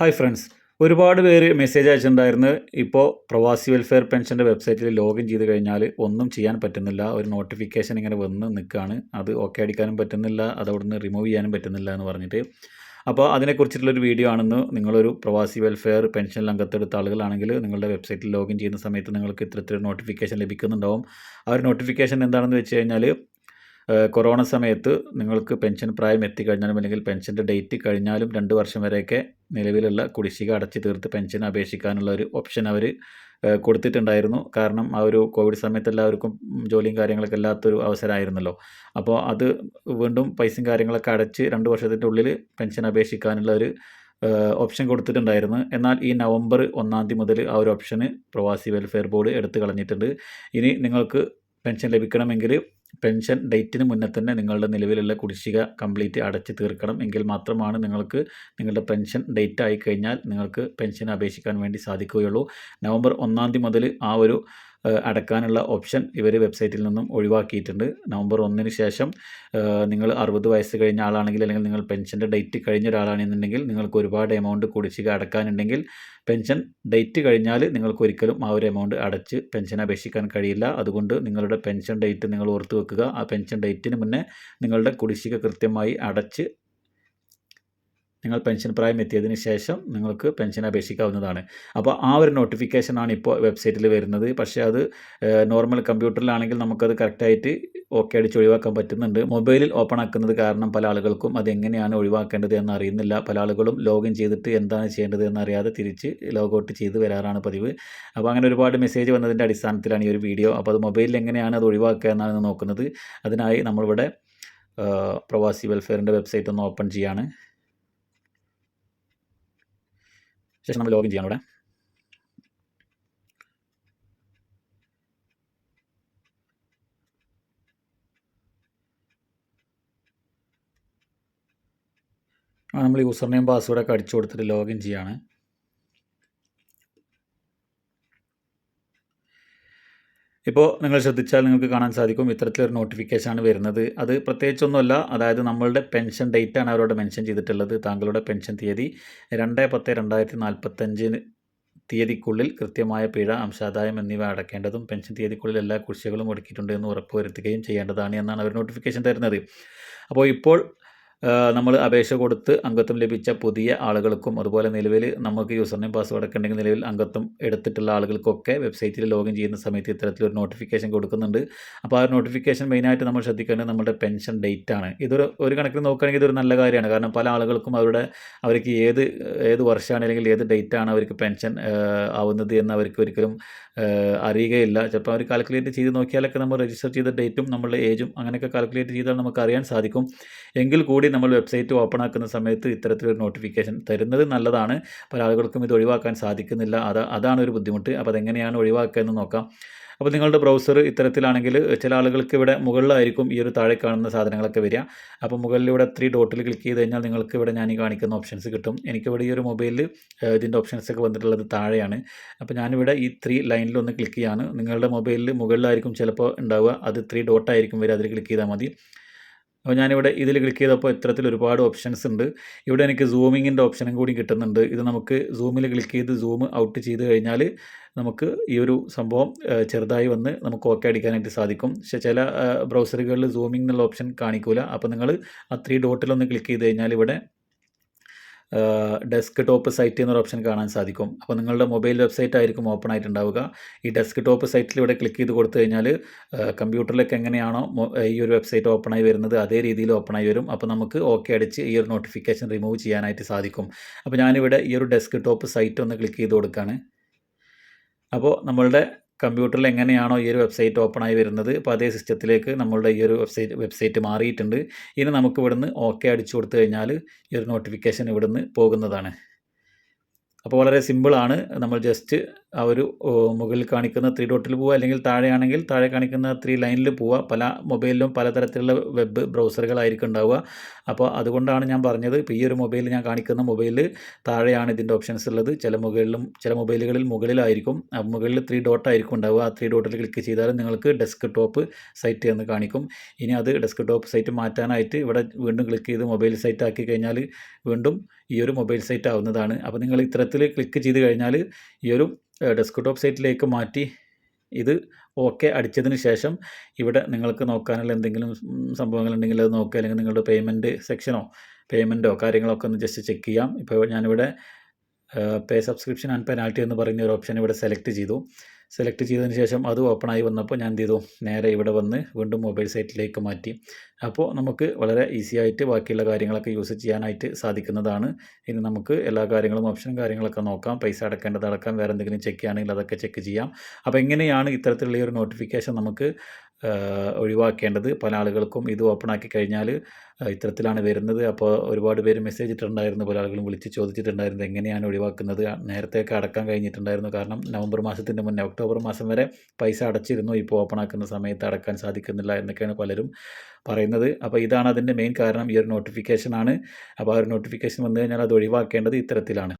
Hi friends ഒരുപാട് പേര് message അയച്ചിട്ടുണ്ടായിരുന്നു. ഇപ്പോൾ പ്രവാസി വെൽഫെയർ പെൻഷന്റെ വെബ്സൈറ്റിൽ ലോഗിൻ ചെയ്ത് കഴിഞ്ഞാൽ ഒന്നും ചെയ്യാൻ പറ്റുന്നില്ല. ഒരു നോട്ടിഫിക്കേഷൻ ഇങ്ങനെ വന്ന് നിൽക്കുകയാണ് അത് ഓക്കെ അടിക്കാനും പറ്റുന്നില്ല. അത് അവിടുന്ന് റിമൂവ് ചെയ്യാനും പറ്റുന്നില്ല എന്ന് പറഞ്ഞിട്ട്. അപ്പോൾ അതിനെക്കുറിച്ചിട്ടുള്ളൊരു വീഡിയോ ആണെന്ന് നിങ്ങളൊരു പ്രവാസി വെൽഫെയർ പെൻഷൻ അംഗത്തെടുത്ത ആളുകളാണെങ്കിൽ നിങ്ങളുടെ വെബ്സൈറ്റിൽ ലോഗിൻ ചെയ്യുന്ന സമയത്ത് നിങ്ങൾക്ക് ഇത്തരത്തിലൊരു നോട്ടിഫിക്കേഷൻ ലഭിക്കുന്നുണ്ടാവും. ആ ഒരു നോട്ടിഫിക്കേഷൻ എന്താണെന്ന് വെച്ച് കഴിഞ്ഞാൽ കൊറോണ സമയത്ത് നിങ്ങൾക്ക് പെൻഷൻ പ്രായം എത്തിക്കഴിഞ്ഞാലും അല്ലെങ്കിൽ പെൻഷന്റെ ഡേറ്റ് കഴിഞ്ഞാലും രണ്ട് വർഷം വരെയൊക്കെ നിലവിലുള്ള കുടിശ്ശിക അടച്ചു തീർത്ത് പെൻഷൻ അപേക്ഷിക്കാനുള്ള ഒരു ഓപ്ഷൻ അവർ കൊടുത്തിട്ടുണ്ടായിരുന്നു. കാരണം ആ ഒരു കോവിഡ് സമയത്ത് എല്ലാവർക്കും ജോലിയും കാര്യങ്ങളൊക്കെ ഇല്ലാത്തൊരു അവസരമായിരുന്നല്ലോ. അപ്പോൾ അത് വീണ്ടും പൈസയും കാര്യങ്ങളൊക്കെ അടച്ച് രണ്ട് വർഷത്തിന്റെ ഉള്ളിൽ പെൻഷൻ അപേക്ഷിക്കാനുള്ള ഒരു ഓപ്ഷൻ കൊടുത്തിട്ടുണ്ടായിരുന്നു. എന്നാൽ ഈ നവംബർ ഒന്നാം തീയതി മുതൽ ആ ഒരു ഓപ്ഷന് പ്രവാസി വെൽഫെയർ ബോർഡ് എടുത്തു കളഞ്ഞിട്ടുണ്ട്. ഇനി നിങ്ങൾക്ക് പെൻഷൻ ലഭിക്കണമെങ്കിൽ പെൻഷൻ ഡേറ്റിന് മുന്നേ തന്നെ നിങ്ങളുടെ നിലവിലുള്ള കുടിശ്ശിക കംപ്ലീറ്റ് അടച്ച് തീർക്കണം. എങ്കിൽ മാത്രമാണ് നിങ്ങൾക്ക് നിങ്ങളുടെ പെൻഷൻ ഡേറ്റ് ആയി കഴിഞ്ഞാൽ നിങ്ങൾക്ക് പെൻഷൻ അപേക്ഷിക്കാൻ വേണ്ടി സാധിക്കുകയുള്ളൂ. നവംബർ ഒന്നാം തീയതി മുതൽ ആ ഒരു അടക്കാനുള്ള ഓപ്ഷൻ ഇവർ വെബ്സൈറ്റിൽ നിന്നും ഒഴിവാക്കിയിട്ടുണ്ട്. നവംബർ ഒന്നിന് ശേഷം നിങ്ങൾ അറുപത് വയസ്സ് കഴിഞ്ഞ ആളാണെങ്കിൽ അല്ലെങ്കിൽ നിങ്ങൾ പെൻഷന്റെ ഡേറ്റ് കഴിഞ്ഞ ഒരാളാണെന്നുണ്ടെങ്കിൽ നിങ്ങൾക്ക് ഒരുപാട് എമൗണ്ട് കുടിശ്ശിക അടക്കാനുണ്ടെങ്കിൽ പെൻഷൻ ഡേറ്റ് കഴിഞ്ഞാൽ നിങ്ങൾക്ക് ഒരിക്കലും ആ ഒരു എമൗണ്ട് അടച്ച് പെൻഷൻ അപേക്ഷിക്കാൻ കഴിയില്ല. അതുകൊണ്ട് നിങ്ങളുടെ പെൻഷൻ ഡേറ്റ് നിങ്ങൾ ഓർത്ത് വെക്കുക. ആ പെൻഷൻ ഡേറ്റിന് മുന്നേ നിങ്ങളുടെ കുടിശ്ശിക കൃത്യമായി അടച്ച് നിങ്ങൾ പെൻഷൻ പ്രായം എത്തിയതിന് ശേഷം നിങ്ങൾക്ക് പെൻഷൻ അപേക്ഷിക്കാവുന്നതാണ്. അപ്പോൾ ആ ഒരു നോട്ടിഫിക്കേഷനാണ് ഇപ്പോൾ വെബ്സൈറ്റിൽ വരുന്നത്. പക്ഷേ അത് നോർമൽ കമ്പ്യൂട്ടറിലാണെങ്കിൽ നമുക്കത് കറക്റ്റായിട്ട് ഓക്കെ അടിച്ച് ഒഴിവാക്കാൻ പറ്റുന്നുണ്ട്. മൊബൈലിൽ ഓപ്പൺ ആക്കുന്നത് കാരണം പല ആളുകൾക്കും അത് എങ്ങനെയാണ് ഒഴിവാക്കേണ്ടത് എന്ന് അറിയുന്നില്ല. പല ആളുകളും ലോഗിൻ ചെയ്തിട്ട് എന്താണ് ചെയ്യേണ്ടത് എന്നറിയാതെ തിരിച്ച് ലോഗൌട്ട് ചെയ്ത് വരാറാണ് പതിവ്. അപ്പോൾ അങ്ങനെ ഒരുപാട് മെസ്സേജ് വന്നതിന്റെ അടിസ്ഥാനത്തിലാണ് ഈ ഒരു വീഡിയോ അപ്പോൾ അത് മൊബൈലിൽ എങ്ങനെയാണ് അത് ഒഴിവാക്കുക എന്നാണ് നോക്കുന്നത്. അതിനായി നമ്മളിവിടെ പ്രവാസി വെൽഫെയറിന്റെ വെബ്സൈറ്റ് ഒന്ന് ഓപ്പൺ ചെയ്യാണ്. ശേഷം നമ്മൾ ലോഗിൻ ചെയ്യണം ഇവിടെ നമ്മൾ യൂസർ നെയിം പാസ്വേഡൊക്കെ അടിച്ചു കൊടുത്തിട്ട് ലോഗിൻ ചെയ്യാണ്. ഇപ്പോൾ നിങ്ങൾ ശ്രദ്ധിച്ചാൽ നിങ്ങൾക്ക് കാണാൻ സാധിക്കും ഇത്തരത്തിലൊരു നോട്ടിഫിക്കേഷനാണ് വരുന്നത്. അത് പ്രത്യേകിച്ചൊന്നുമല്ല അതായത് നമ്മളുടെ പെൻഷൻ ഡേറ്റ് ആണ് അവരോട് മെൻഷൻ ചെയ്തിട്ടുള്ളത്. താങ്കളുടെ പെൻഷൻ തീയതി രണ്ട് പത്ത് രണ്ടായിരത്തി നാൽപ്പത്തഞ്ചിന് തീയതിക്കുള്ളിൽ കൃത്യമായ പിഴ അംശാദായം എന്നിവ അടക്കേണ്ടതും പെൻഷൻ തീയതിക്കുള്ളിൽ എല്ലാ കുടിശ്ശികളും ഒടുക്കിയിട്ടുണ്ട് എന്ന് ഉറപ്പുവരുത്തുകയും ചെയ്യേണ്ടതാണ് എന്നാണ് അവർ നോട്ടിഫിക്കേഷൻ തരുന്നത്. അപ്പോൾ ഇപ്പോൾ നമ്മൾ അപേക്ഷ കൊടുത്ത് അംഗത്വം ലഭിച്ച പുതിയ ആളുകൾക്കും അതുപോലെ നിലവിൽ നമുക്ക് യൂസർ നെയിം പാസ്വേഡ് ഒക്കെ ഉണ്ടെങ്കിൽ നിലവിൽ അംഗത്വം എടുത്തിട്ടുള്ള ആളുകൾക്കൊക്കെ വെബ്സൈറ്റിൽ ലോഗിൻ ചെയ്യുന്ന സമയത്ത് ഇത്തരത്തിലൊരു നോട്ടിഫിക്കേഷൻ കൊടുക്കുന്നുണ്ട്. അപ്പോൾ ആ നോട്ടിഫിക്കേഷൻ മെയിനായിട്ട് നമ്മൾ ശ്രദ്ധിക്കേണ്ടത് നമ്മുടെ പെൻഷൻ ഡേറ്റ് ആണ്. ഇതൊരു ഒരു കണക്കിന് നോക്കുകയാണെങ്കിൽ ഇതൊരു നല്ല കാര്യമാണ്. കാരണം പല ആളുകൾക്കും അവരുടെ അവർക്ക് ഏത് ഏത് വർഷമാണ് അല്ലെങ്കിൽ ഏത് ഡേറ്റ് ആണ് അവർക്ക് പെൻഷൻ ആവുന്നത് എന്ന് അവർക്ക് ഒരിക്കലും അറിയുകയില്ല. ചിലപ്പോൾ അവർ കാൽക്കുലേറ്റ് ചെയ്ത് നോക്കിയാലൊക്കെ നമ്മൾ രജിസ്റ്റർ ചെയ്ത ഡേറ്റും നമ്മളുടെ ഏജും അങ്ങനെയൊക്കെ കാൽക്കുലേറ്റ് ചെയ്താൽ നമുക്ക് അറിയാൻ സാധിക്കും. എങ്കിൽ കൂടി നമ്മൾ വെബ്സൈറ്റ് ഓപ്പൺ ആക്കുന്ന സമയത്ത് ഇത്തരത്തിലൊരു നോട്ടിഫിക്കേഷൻ തരുന്നത് നല്ലതാണ്. പല ആളുകൾക്കും ഇത് ഒഴിവാക്കാൻ സാധിക്കുന്നില്ല. അത് അതാണ് ഒരു ബുദ്ധിമുട്ട്. അപ്പോൾ അതെങ്ങനെയാണ് ഒഴിവാക്കുക എന്ന് നോക്കാം. അപ്പോൾ നിങ്ങളുടെ ബ്രൗസർ ഇത്തരത്തിലാണെങ്കിൽ ചില ആളുകൾക്ക് ഇവിടെ മുകളിലായിരിക്കും ഈ ഒരു താഴെ കാണുന്ന സാധനങ്ങളൊക്കെ വരിക. അപ്പോൾ മുകളിലൂടെ ത്രീ ഡോട്ടിൽ ക്ലിക്ക് ചെയ്ത് കഴിഞ്ഞാൽ നിങ്ങൾക്ക് ഇവിടെ ഞാൻ ഈ കാണിക്കുന്ന ഓപ്ഷൻസ് കിട്ടും. എനിക്കിവിടെ ഈ ഒരു മൊബൈലിൽ ഇതിന്റെ ഓപ്ഷൻസ് ഒക്കെ വന്നിട്ടുള്ളത് താഴെയാണ്. അപ്പോൾ ഞാനിവിടെ ഈ ത്രീ ലൈനിൽ ഒന്ന് ക്ലിക്ക് ചെയ്യാണ്. നിങ്ങളുടെ മൊബൈലിൽ മുകളിലായിരിക്കും ചിലപ്പോൾ ഉണ്ടാവുക. അത് ത്രീ ഡോട്ടായിരിക്കും വരിക. അതിൽ ക്ലിക്ക് ചെയ്താൽ മതി. അപ്പോൾ ഞാനിവിടെ ഇതിൽ ക്ലിക്ക് ചെയ്തപ്പോൾ ഇത്തരത്തിൽ ഒരുപാട് ഓപ്ഷൻസ് ഉണ്ട്. ഇവിടെ എനിക്ക് സൂമിങ്ങിന്റെ ഓപ്ഷനും കൂടി കിട്ടുന്നുണ്ട്. ഇത് നമുക്ക് സൂമിൽ ക്ലിക്ക് ചെയ്ത് സൂം ഔട്ട് ചെയ്ത് കഴിഞ്ഞാൽ നമുക്ക് ഈ ഒരു സംഭവം ചെറുതായി വന്ന് നമുക്ക് ഓക്കെ അടിക്കാനായിട്ട് സാധിക്കും. പക്ഷേ ചില ബ്രൗസറുകളിൽ സൂമിംഗ് എന്നുള്ള ഓപ്ഷൻ കാണിക്കില്ല അപ്പോൾ നിങ്ങൾ ആ ത്രീ ഡോട്ടിലൊന്ന് ക്ലിക്ക് ചെയ്ത് കഴിഞ്ഞാൽ ഇവിടെ ഡെസ്ക് ടോപ്പ് സൈറ്റ് എന്നൊരു ഓപ്ഷൻ കാണാൻ സാധിക്കും. അപ്പോൾ നിങ്ങളുടെ മൊബൈൽ വെബ്സൈറ്റ് ആയിരിക്കും ഓപ്പൺ ആയിട്ടുണ്ടാവുക. ഈ ഡെസ്ക് ടോപ്പ് സൈറ്റിൽ ഇവിടെ ക്ലിക്ക് ചെയ്ത് കൊടുത്തു കഴിഞ്ഞാൽ കമ്പ്യൂട്ടറിലേക്ക് എങ്ങനെയാണോ ഈ ഒരു വെബ്സൈറ്റ് ഓപ്പൺ ആയി വരുന്നത് അതേ രീതിയിൽ ഓപ്പൺ ആയി വരും. അപ്പോൾ നമുക്ക് ഓക്കെ അടിച്ച് ഈ ഒരു നോട്ടിഫിക്കേഷൻ റിമൂവ് ചെയ്യാനായിട്ട് സാധിക്കും. അപ്പോൾ ഞാനിവിടെ ഈ ഒരു ഡെസ്ക് ടോപ്പ് സൈറ്റ് ഒന്ന് ക്ലിക്ക് ചെയ്ത് കൊടുക്കുകയാണ്. അപ്പോൾ നമ്മളുടെ കമ്പ്യൂട്ടറിൽ എങ്ങനെയാണോ ഈ ഒരു വെബ്സൈറ്റ് ഓപ്പൺ ആയി വരുന്നത് അപ്പോൾ അതേ സിസ്റ്റത്തിലേക്ക് നമ്മളുടെ ഈ ഒരു വെബ്സൈറ്റ് വെബ്സൈറ്റ് മാറിയിട്ടുണ്ട്. ഇനി നമുക്ക് ഇവിടുന്ന് ഓക്കെ അടിച്ചു കൊടുത്തു കഴിഞ്ഞാൽ ഈ ഒരു നോട്ടിഫിക്കേഷൻ ഇവിടുന്ന് പോകുന്നതാണ്. അപ്പോൾ വളരെ സിമ്പിളാണ് നമ്മൾ ജസ്റ്റ് ആ ഒരു മുകളിൽ കാണിക്കുന്ന ത്രീ ഡോട്ടിൽ പോവുക. അല്ലെങ്കിൽ താഴെയാണെങ്കിൽ താഴെ കാണിക്കുന്ന ത്രീ ലൈനിൽ പോവുക. പല മൊബൈലിലും പലതരത്തിലുള്ള വെബ് ബ്രൗസറുകളായിരിക്കും ഉണ്ടാവുക. അപ്പോൾ അതുകൊണ്ടാണ് ഞാൻ പറഞ്ഞത് ഇപ്പോൾ ഈ ഒരു മൊബൈൽ ഞാൻ കാണിക്കുന്ന മൊബൈലിൽ താഴെയാണ് ഇതിന്റെ ഓപ്ഷൻസ് ഉള്ളത്. ചില മൊബൈലിലും ചില മൊബൈലുകളിൽ മുകളിലായിരിക്കും. മുകളിൽ ത്രീ ഡോട്ട് ആയിരിക്കും ഉണ്ടാവുക. ആ ത്രീ ഡോട്ടിൽ ക്ലിക്ക് ചെയ്താൽ നിങ്ങൾക്ക് ഡെസ്ക് ടോപ്പ് സൈറ്റ് എന്ന് കാണിക്കും. ഇനി അത് ഡെസ്ക് ടോപ്പ് സൈറ്റ് മാറ്റാനായിട്ട് ഇവിടെ വീണ്ടും ക്ലിക്ക് ചെയ്ത് മൊബൈൽ സൈറ്റ് ആക്കി കഴിഞ്ഞാൽ വീണ്ടും ഈ ഒരു മൊബൈൽ സൈറ്റ് ആവുന്നതാണ്. അപ്പോൾ നിങ്ങൾ ഇത്തരത്തിൽ ക്ലിക്ക് ചെയ്ത് കഴിഞ്ഞാൽ ഈ ഒരു ഡെസ്ക് ടോപ്പ് സൈറ്റിലേക്ക് മാറ്റി ഇത് ഓക്കെ അടിച്ചതിന് ശേഷം ഇവിടെ നിങ്ങൾക്ക് നോക്കാനുള്ള എന്തെങ്കിലും സംഭവങ്ങളുണ്ടെങ്കിൽ അത് നോക്കുക. അല്ലെങ്കിൽ നിങ്ങളുടെ പേയ്മെന്റ് സെക്ഷനോ പേയ്മെന്റോ കാര്യങ്ങളൊക്കെ ഒന്ന് ജസ്റ്റ് ചെക്ക് ചെയ്യാം. ഇപ്പോൾ ഞാനിവിടെ പേ സബ്സ്ക്രിപ്ഷൻ ആൻഡ് പെനാൽറ്റി എന്ന് പറയുന്ന ഒരു ഓപ്ഷൻ ഇവിടെ സെലക്ട് ചെയ്തു. സെലക്ട് ചെയ്തതിന് ശേഷം അത് ഓപ്പണായി വന്നപ്പോൾ ഞാൻ എന്ത് ചെയ്തു നേരെ ഇവിടെ വന്ന് വീണ്ടും മൊബൈൽ സൈറ്റിലേക്ക് മാറ്റി. അപ്പോൾ നമുക്ക് വളരെ ഈസി ആയിട്ട് ബാക്കിയുള്ള കാര്യങ്ങളൊക്കെ യൂസ് ചെയ്യാനായിട്ട് സാധിക്കുന്നതാണ്. ഇനി നമുക്ക് എല്ലാ കാര്യങ്ങളും ഓപ്ഷനും കാര്യങ്ങളൊക്കെ നോക്കാം. പൈസ അടക്കേണ്ടത് അടക്കാം. വേറെ എന്തെങ്കിലും ചെക്ക് ചെയ്യുകയാണെങ്കിൽ അതൊക്കെ ചെക്ക് ചെയ്യാം. അപ്പോൾ എങ്ങനെയാണ് ഇത്തരത്തിലുള്ള ഈ ഒരു നോട്ടിഫിക്കേഷൻ നമുക്ക് ഒഴിവാക്കേണ്ടത് പല ആളുകൾക്കും ഇത് ഓപ്പൺ ആക്കി കഴിഞ്ഞാൽ ഇത്തരത്തിലാണ് വരുന്നത്. അപ്പോൾ ഒരുപാട് പേര് മെസ്സേജ് ഇട്ടിട്ടുണ്ടായിരുന്നു. പല ആളുകളും വിളിച്ച് ചോദിച്ചിട്ടുണ്ടായിരുന്നു എങ്ങനെയാണ് ഒഴിവാക്കുന്നത്. നേരത്തെയൊക്കെ അടക്കാൻ കഴിഞ്ഞിട്ടുണ്ടായിരുന്നു. കാരണം നവംബർ മാസത്തിന്റെ മുന്നേ ഒക്ടോബർ മാസം വരെ പൈസ അടച്ചിരുന്നു. ഇപ്പോൾ ഓപ്പൺ ആക്കുന്ന സമയത്ത് അടക്കാൻ സാധിക്കുന്നില്ല എന്നൊക്കെയാണ് പലരും പറയുന്നത്. അപ്പോൾ ഇതാണ് അതിന്റെ മെയിൻ കാരണം. ഈ ഒരു നോട്ടിഫിക്കേഷനാണ് അപ്പോൾ ആ ഒരു നോട്ടിഫിക്കേഷൻ വന്നു കഴിഞ്ഞാൽ അത് ഒഴിവാക്കേണ്ടത് ഇത്തരത്തിലാണ്.